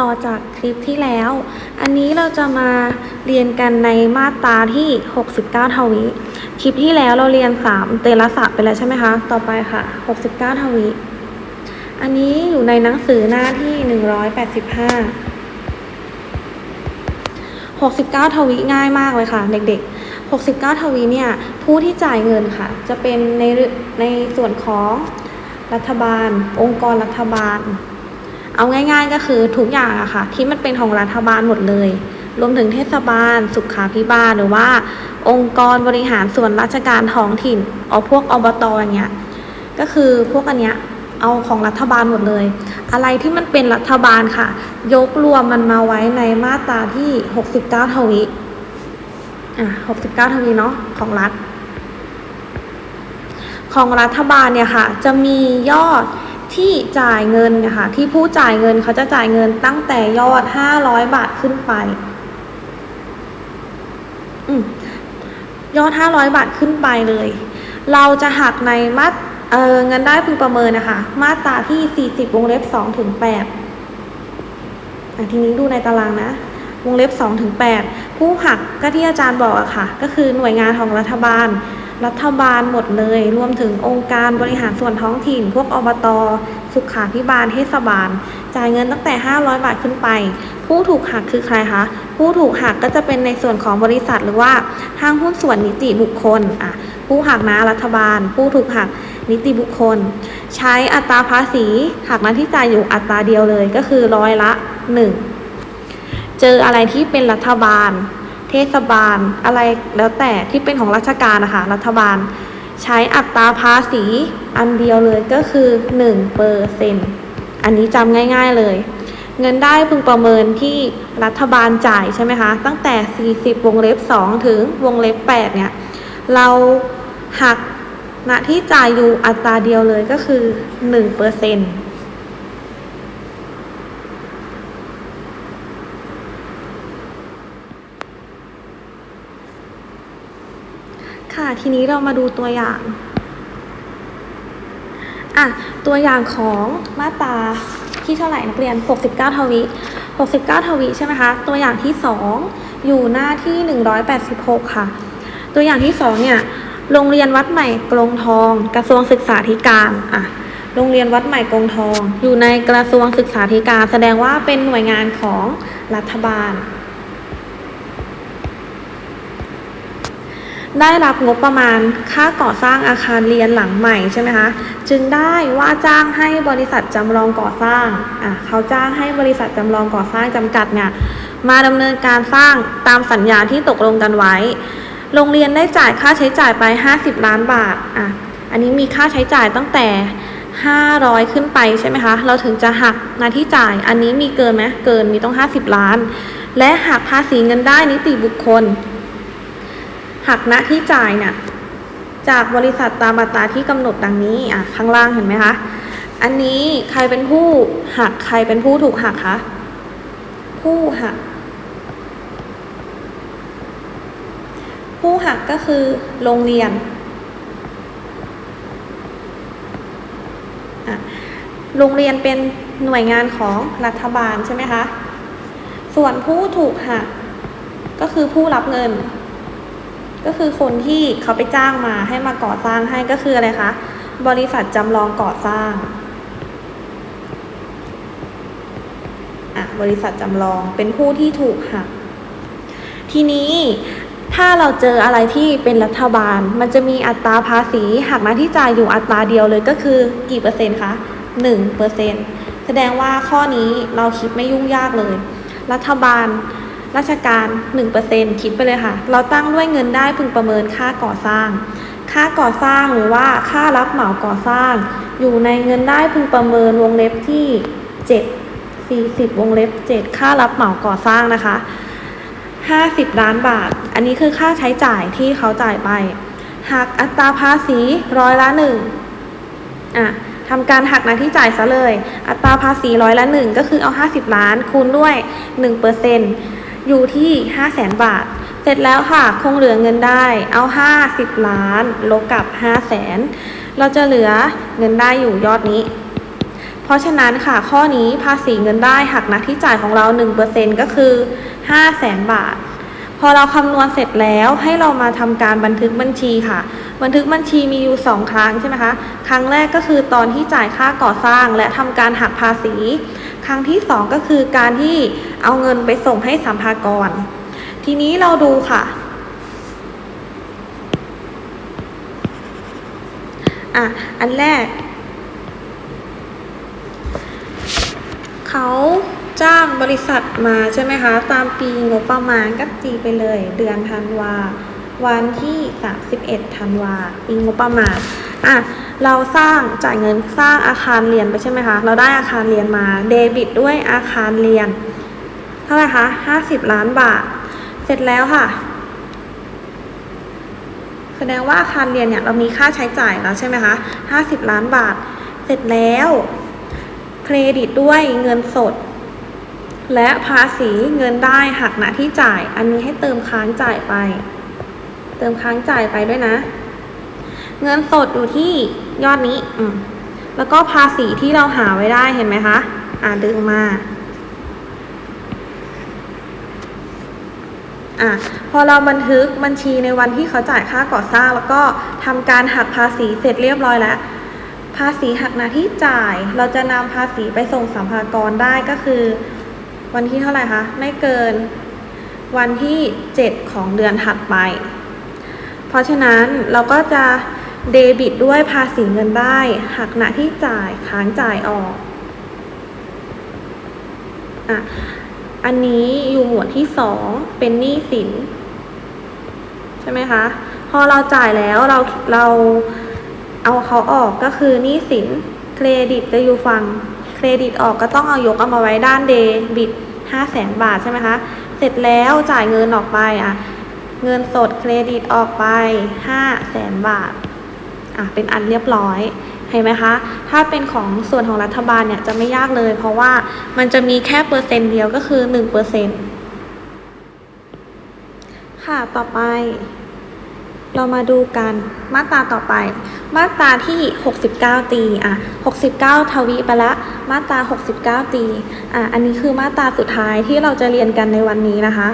ต่อจากคลิปที่แล้ว อันนี้เราจะมาเรียนกันในมาตราที่ 69 ทวี คลิปที่แล้วเราเรียน 3 เตระสะไปแล้วใช่ไหมคะ ต่อไปค่ะ 69 ทวี อันนี้อยู่ในหนังสือหน้าที่ 185 69 ทวีง่ายมากเลยค่ะ เด็กๆ69 ทวีเนี่ยผู้ที่จ่ายเงินค่ะ จะเป็นในในส่วนของรัฐบาล องค์กรรัฐบาล เอาง่าย ๆ ก็คือทุกอย่างอะค่ะ ที่มันเป็นของรัฐบาลหมดเลย รวมถึงเทศบาล สุขาภิบาลหรือว่า องค์กรบริหารส่วนราชการท้องถิ่นเอาพวกอบตอย่างเงี้ยก็คือพวกอันเนี้ยเอาของรัฐบาลหมดเลย อะไรที่มันเป็นรัฐบาลค่ะ ยกรวมมันมาไว้ในมาตราที่ 69 ทวีอะ69 ทวีเนาะของรัฐ ของรัฐบาลเนี่ยค่ะ จะมียอด ที่จ่ายเงินนะคะที่ผู้จ่ายเงินเขาจะจ่ายเงินตั้งแต่ยอด 500 บาทขึ้นไปอยอด 500 บาทขึ้นไปเลย เราจะหักในมาตเเงินได้พึงประเมินนะคะ มาตราที่ 40 วงเล็บ2ถึง8อะทีนี้ดูในตารางนะ วงเล็บ2ถึง8ผู้หักก็ที่อาจารย์บอกอะค่ะ ก็คือหน่วยงานของรัฐบาล รัฐบาลหมดเลย รวมถึงองค์การบริหารส่วนท้องถิ่น พวกอบต สุขาภิบาลเทศบาล จ่ายเงินตั้งแต่ 500 บาทขึ้นไป ผู้ถูกหักคือใครคะ ผู้ถูกหักก็จะเป็นในส่วนของบริษัทหรือว่าห้างหุ้นส่วนนิติบุคคลอะผู้หักนะรัฐบาล ผู้ถูกหักนิติบุคคล ใช้อัตราภาษีหักหน้าที่จ่ายอยู่อัตราเดียวเลยก็คือร้อยละ 1 เจออะไรที่เป็นรัฐบาล เทศบาลอะไรแล้วแต่ที่เป็นของราชการนะคะรัฐบาล ใช้อัตราภาษีอันเดียวเลยก็คือ1เปอร์เซ็นอันนี้จำง่าย ๆเลย เงินได้พึงประเมินที่รัฐบาลจ่ายใช่ไหมคะ ตั้งแต่ 40 วงเล็บ 2 ถึงวงเล็บ 8 เนี่ย เราหักณที่จ่ายอยู่อัตราเดียวเลยก็คือ1เปอร์เซ็นต์ ค่ะ ทีนี้เรามาดูตัวอย่างอะตัวอย่างของมาตราที่เท่าไหร่นักเรียน 69 ทวี 69 ทวีใช่ไหมคะ ตัวอย่างที่ 2 อยู่หน้าที่ 186 ค่ะ ตัวอย่างที่ 2 เนี่ย โรงเรียนวัดใหม่กรงทอง กระทรวงศึกษาธิการอะโรงเรียนวัดใหม่กรงทอง อยู่ในกระทรวงศึกษาธิการ แสดงว่าเป็นหน่วยงานของรัฐบาล ได้รับงบประมาณค่าก่อสร้างอาคารเรียนหลังใหม่ใช่ไหมคะ จึงได้ว่าจ้างให้บริษัทจำลองก่อสร้างอะเขาจ้างให้บริษัทจำลองก่อสร้างจำกัดเนี่ยมาดำเนินการสร้างตามสัญญาที่ตกลงกันไว้ โรงเรียนได้จ่ายค่าใช้จ่ายไป 50 ล้านบาทอะอันนี้มีค่าใช้จ่ายตั้งแต่ 500 ขึ้นไปใช่ไหมคะ เราถึงจะหักหน้าที่จ่าย อันนี้มีเกินไหมเกินมีต้อง 50 ล้าน และหักภาษีเงินได้นิติบุคคล หักณที่จ่ายเนี่ยจากบริษัทตามมาตราที่กำหนดดังนี้อะข้างล่างเห็นไหมคะอันนี้ใครเป็นผู้หักใครเป็นผู้ถูกหักคะผู้หัก ผู้หักก็คือโรงเรียนโรงเรียนเป็นหน่วยงานของรัฐบาลใช่ไหมคะ ส่วนผู้ถูกหักก็คือผู้รับเงิน ก็คือคนที่เขาไปจ้างมาให้มาก่อสร้างให้ก็คืออะไรคะ บริษัทจำลองก่อสร้างอะบริษัทจำลองเป็นผู้ที่ถูกหัก ทีนี้ถ้าเราเจออะไรที่เป็นรัฐบาล มันจะมีอัตราภาษีหักหน้าที่จ่ายอยู่อัตราเดียวเลยก็คือกี่เปอร์เซ็นต์คะหนึ่งเปอร์เซ็นต์แสดงว่าข้อนี้เราคิดไม่ยุ่งยากเลย รัฐบาล ราชการ 1%คิดไปเลยค่ะ เราตั้งด้วยเงินได้พึงประเมินค่าก่อสร้าง ค่าก่อสร้างหรือว่าค่ารับเหมาก่อสร้าง อยู่ในเงินได้พึงประเมินวงเล็บที่ 7 40 วงเล็บ 7 ค่ารับเหมาก่อสร้างนะคะ 50 ล้านบาท อันนี้คือค่าใช้จ่ายที่เขาจ่ายไปหักอัตราภาษีร้อยละหนึ่งอะทำการหักหน้าที่จ่ายซะเลย อัตราภาษีร้อยละหนึ่งก็คือเอา 50 ล้านคูณด้วย1%เปอร์เซ็นต์ อยู่ที่ 5 0 0แสนบาท เสร็จแล้วค่ะ คงเหลือเงินได้ เอา 50 ล้าน ลบกับ 5 0 0แสนเราจะเหลือเงินได้อยู่ยอดนี้ เพราะฉะนั้นค่ะ ข้อนี้ภาษีเงินได้หักน้าที่จ่ายของเรา 1%ก็คือ 5 0 0แสนบาท พอเราคำนวณเสร็จแล้วให้เรามาทำการบันทึกบัญชีค่ะ บันทึกบัญชีมีอยู่ 2 ครั้งใช่ไหมคะ ครั้งแรกก็คือตอนที่จ่ายค่าก่อสร้างและทำการหักภาษี ครั้งที่ 2 ก็คือการที่เอาเงินไปส่งให้สัมภากร ทีนี้เราดูค่ะอะอันแรก เขาจ้างบริษัทมาใช่ไหมคะ ตามปีงบประมาณก็ตีไปเลย เดือนธันวา วันที่ 31ธันวา ปีงบประมาณ อะ เราสร้างจ่ายเงินสร้างอาคารเรียนไปใช่ไหมคะ เราได้อาคารเรียนมาเดบิตด้วยอาคารเรียน เท่าไหร่คะ50ล้านบาท เสร็จแล้วค่ะ แสดงว่าอาคารเรียนเนี่ยเรามีค่าใช้จ่ายแล้วใช่ไหมคะ50ล้านบาท เสร็จแล้วเครดิตด้วยเงินสด และภาษีเงินได้หักหน้าที่จ่าย อันนี้ให้เติมค้างจ่ายไป เติมค้างจ่ายไปด้วยนะ เงินสดอยู่ที่ ยอดนี้อืมแล้วก็ภาษีที่เราหาไว้ได้เห็นไหมคะ อ่าดึงมาอะพอเราบันทึกบัญชีในวันที่เขาจ่ายค่าก่อสร้าง แล้วก็ทำการหักภาษีเสร็จเรียบร้อยแล้ว ภาษีหักหน้าที่จ่าย เราจะนำภาษีไปส่งสัมภากรได้ก็คือ วันที่เท่าไหร่คะไม่เกิน วันที่ 7 ของเดือนถัดไป เพราะฉะนั้นเราก็จะ เดบิตด้วยภาษีเงินได้หักหน้าที่จ่ายค้างจ่ายออกอะอันนี้อยู่หมวดที่สองเป็นหนี้สิน ใช่ไหมคะ พอเราจ่ายแล้วเราเราเอาเขาออกก็คือหนี้สินเครดิตจะอยู่ฝั่งเครดิตออกก็ต้องเอายกเอามาไว้ด้านเดบิตห้าแสนบาทใช่ไหมคะ เสร็จแล้วจ่ายเงินออกไปอะ เงินสดเครดิตออกไปห้าแสนบาท อะเป็นอันเรียบร้อยเห็นไหมคะ ถ้าเป็นของส่วนของรัฐบาลเนี่ยจะไม่ยากเลย เพราะว่ามันจะมีแค่เปอร์เซ็นต์เดียวก็คือหนึ่งเปอร์เซ็นต์ค่ะต่อไป เรามาดูกันมาตราต่อไป มาตราที่ 69ตีอะ69 ทวีไปละ มาตรา69ตีอะอันนี้คือมาตราสุดท้ายที่เราจะเรียนกันในวันนี้นะคะ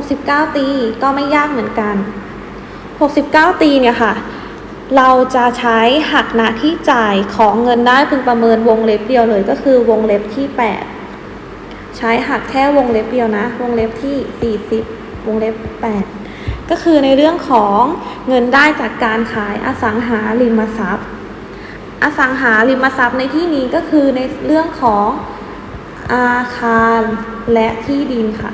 69ตีก็ไม่ยากเหมือนกัน 69ตีเนี่ยค่ะ เราจะใช้หักหน้าที่จ่ายของเงินได้พึงประเมินวงเล็บเดียวเลยก็คือวงเล็บที่ 8 ใช้หักแค่วงเล็บเดียวนะ วงเล็บที่ 40 วงเล็บ 8 ก็คือในเรื่องของเงินได้จากการขายอสังหาริมทรัพย์ อสังหาริมทรัพย์ในที่นี้ก็คือในเรื่องของอาคารและที่ดินค่ะ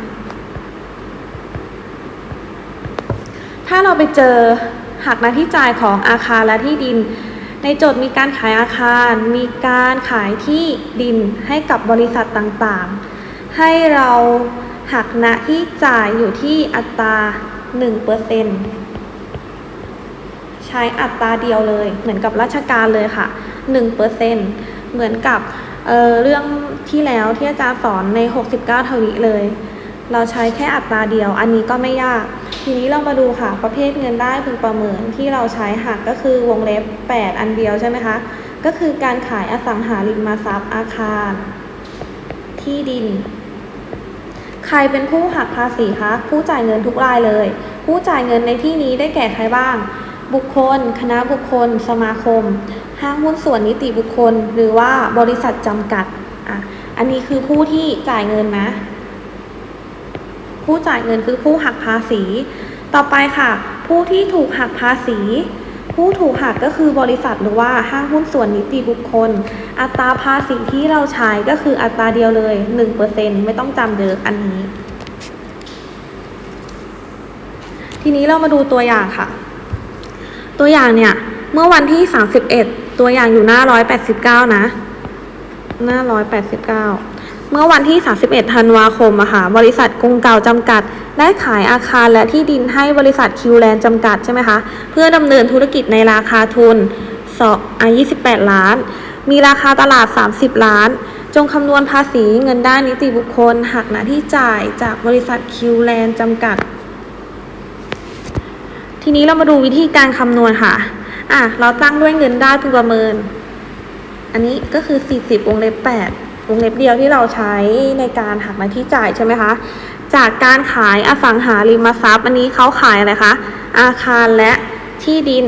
ถ้าเราไปเจอ หักหน้าที่จ่ายของอาคารและที่ดิน ในโจทย์มีการขายอาคาร มีการขายที่ดินให้กับบริษัทต่างๆ ให้เราหักหน้าที่จ่ายอยู่ที่อัตรา1%ใช้อัตราเดียวเลย เหมือนกับราชการเลยค่ะ 1%เหมือนกับเเรื่องที่แล้วที่อาจารย์สอนใน 69ทวิเลย เราใช้แค่อัตราเดียว อันนี้ก็ไม่ยาก ทีนี้เรามาดูค่ะ ประเภทเงินได้พึงประเมินที่เราใช้หักก็คือวงเล็บ 8 อันเดียวใช่ไหมคะ ก็คือการขายอสังหาริมทรัพย์อาคาร ที่ดิน ใครเป็นผู้หักภาษีคะ ผู้จ่ายเงินทุกรายเลย ผู้จ่ายเงินในที่นี้ได้แก่ใครบ้าง บุคคล คณะบุคคล สมาคม ห้างหุ้นส่วนนิติบุคคล หรือว่าบริษัทจำกัด อะ อันนี้คือผู้ที่จ่ายเงินนะ ผู้จ่ายเงินคือผู้หักภาษี ต่อไปค่ะ ผู้ที่ถูกหักภาษี ผู้ถูกหักก็คือบริษัทหรือว่าห้างหุ้นส่วนนิติบุคคล อัตราภาษีที่เราใช้ก็คืออัตราเดียวเลย 1%ไม่ต้องจำเยอะอันนี้ ทีนี้เรามาดูตัวอย่างค่ะ ตัวอย่างเนี่ยเมื่อวันที่ 31 ตัวอย่างอยู่หน้า 189 นะ หน้า 189 เมื่อวันที่ 31 ธันวาคมอะค่ะบริษัทกรุงเก่าจำกัด ได้ขายอาคารและที่ดินให้บริษัทคิวแลนด์จำกัดใช่ไหมคะ เพื่อดำเนินธุรกิจในราคาทุนสออะ28 ล้าน มีราคาตลาด 30 ล้าน จงคำนวณภาษีเงินได้นิติบุคคลหักหน้าที่จ่ายจากบริษัทคิวแลนด์จำกัด ทีนี้เรามาดูวิธีการคำนวณค่ะ อะ เราตั้งด้วยเงินได้พึงประเมิน อันนี้ก็คือ 40 วงเล็บ 8 วงเล็บเดียวที่เราใช้ในการหักหน้าที่จ่ายใช่ไหมคะ จากการขายอสังหาริมทรัพย์อันนี้เขาขายอะไรคะ อาคารและที่ดิน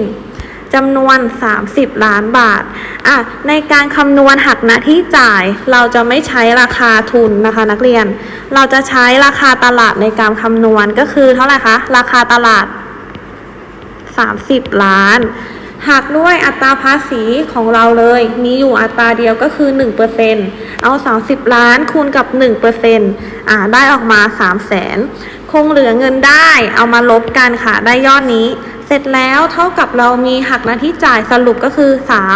จำนวน 30 ล้านบาท อะ ในการคำนวณหักหน้าที่จ่าย เราจะไม่ใช้ราคาทุนนะคะนักเรียน เราจะใช้ราคาตลาดในการคำนวณก็คือเท่าไหร่คะ ราคาตลาด 30 ล้าน หักด้วยอัตราภาษีของเราเลย มีอยู่อัตราเดียวก็คือ 1%เอา 30 ล้านคูณกับ 1%อ่าได้ออกมา 3 0 0แสนคงเหลือเงินได้เอามาลบกันค่ะ ได้ยอดนี้ เสร็จแล้วเท่ากับเรามีหักหน้าที่จ่ายสรุปก็คือ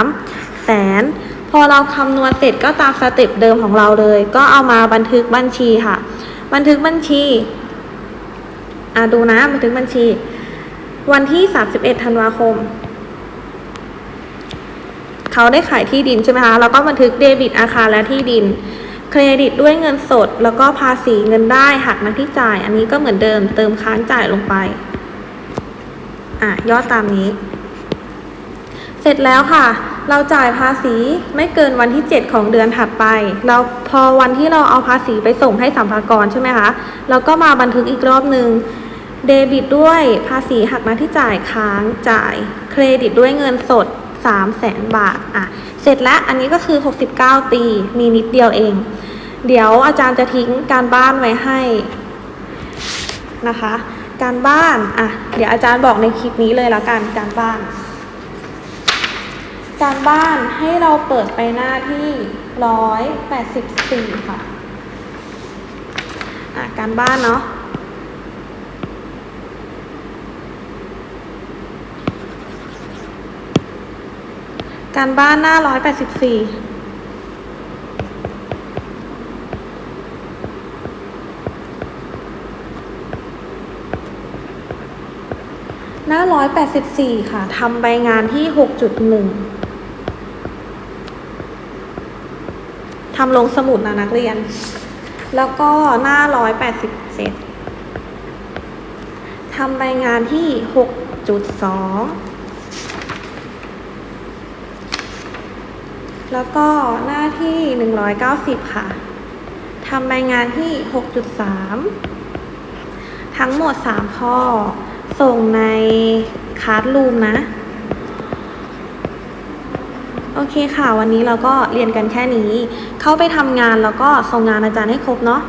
3 แสนพอเราคำนวณเสร็จก็ตามสเต็ปเดิมของเราเลย ก็เอามาบันทึกบัญชีค่ะ บันทึกบัญชีอ่าดูนะบันทึกบัญชี วันที่ 31 ธันวาคม เขาได้ขายที่ดินใช่ไหมคะแล้วก็บันทึกเดบิตอาคารและที่ดิน เครดิตด้วยเงินสด แล้วก็ภาษีเงินได้หักน้าที่จ่าย อันนี้ก็เหมือนเดิมเติมค้างจ่ายลงไปอะยอดตามนี้ เสร็จแล้วค่ะ เราจ่ายภาษีไม่เกินวันที่ 7 ของเดือนถัดไป เราพอวันที่เราเอาภาษีไปส่งให้สัมภากรใช่ไหมคะเราก็มาบันทึกอีกรอบหนึ่งเดบิตด้วยภาษีหักหน้าที่จ่ายค้างจ่าย เครดิตด้วยเงินสด 3 0 0แสนบาทอะเสร็จแล้วอันนี้ก็คือ 69 ตี มีนิดเดียวเอง เดี๋ยวอาจารย์จะทิ้งการบ้านไว้ให้นะคะ การบ้านอะเดี๋ยวอาจารย์บอกในคลิปนี้เลยแล้วกันการบ้าน การบ้านให้เราเปิดไปหน้าที่184ค่ะอะการบ้านเนาะ การบ้านหน้าร้อยแปดสิบสี่หน้าร้อยแปดสิบสี่ค่ะทำใบงานที่หกจุดหนึ่งทำลงสมุดนะนักเรียน แล้วก็หน้าร้อยแปดสิบเจ็ดทำใบงานที่หกจุดสอง แล้วก็หน้าที่ 190 ค่ะทำรายงานที่ 6.3 ทั้งหมด 3 ข้อ ส่งในคาร์ดลูมนะ โอเคค่ะ วันนี้เราก็เรียนกันแค่นี้ เข้าไปทำงานแล้วก็ส่งงานอาจารย์ให้ครบเนาะ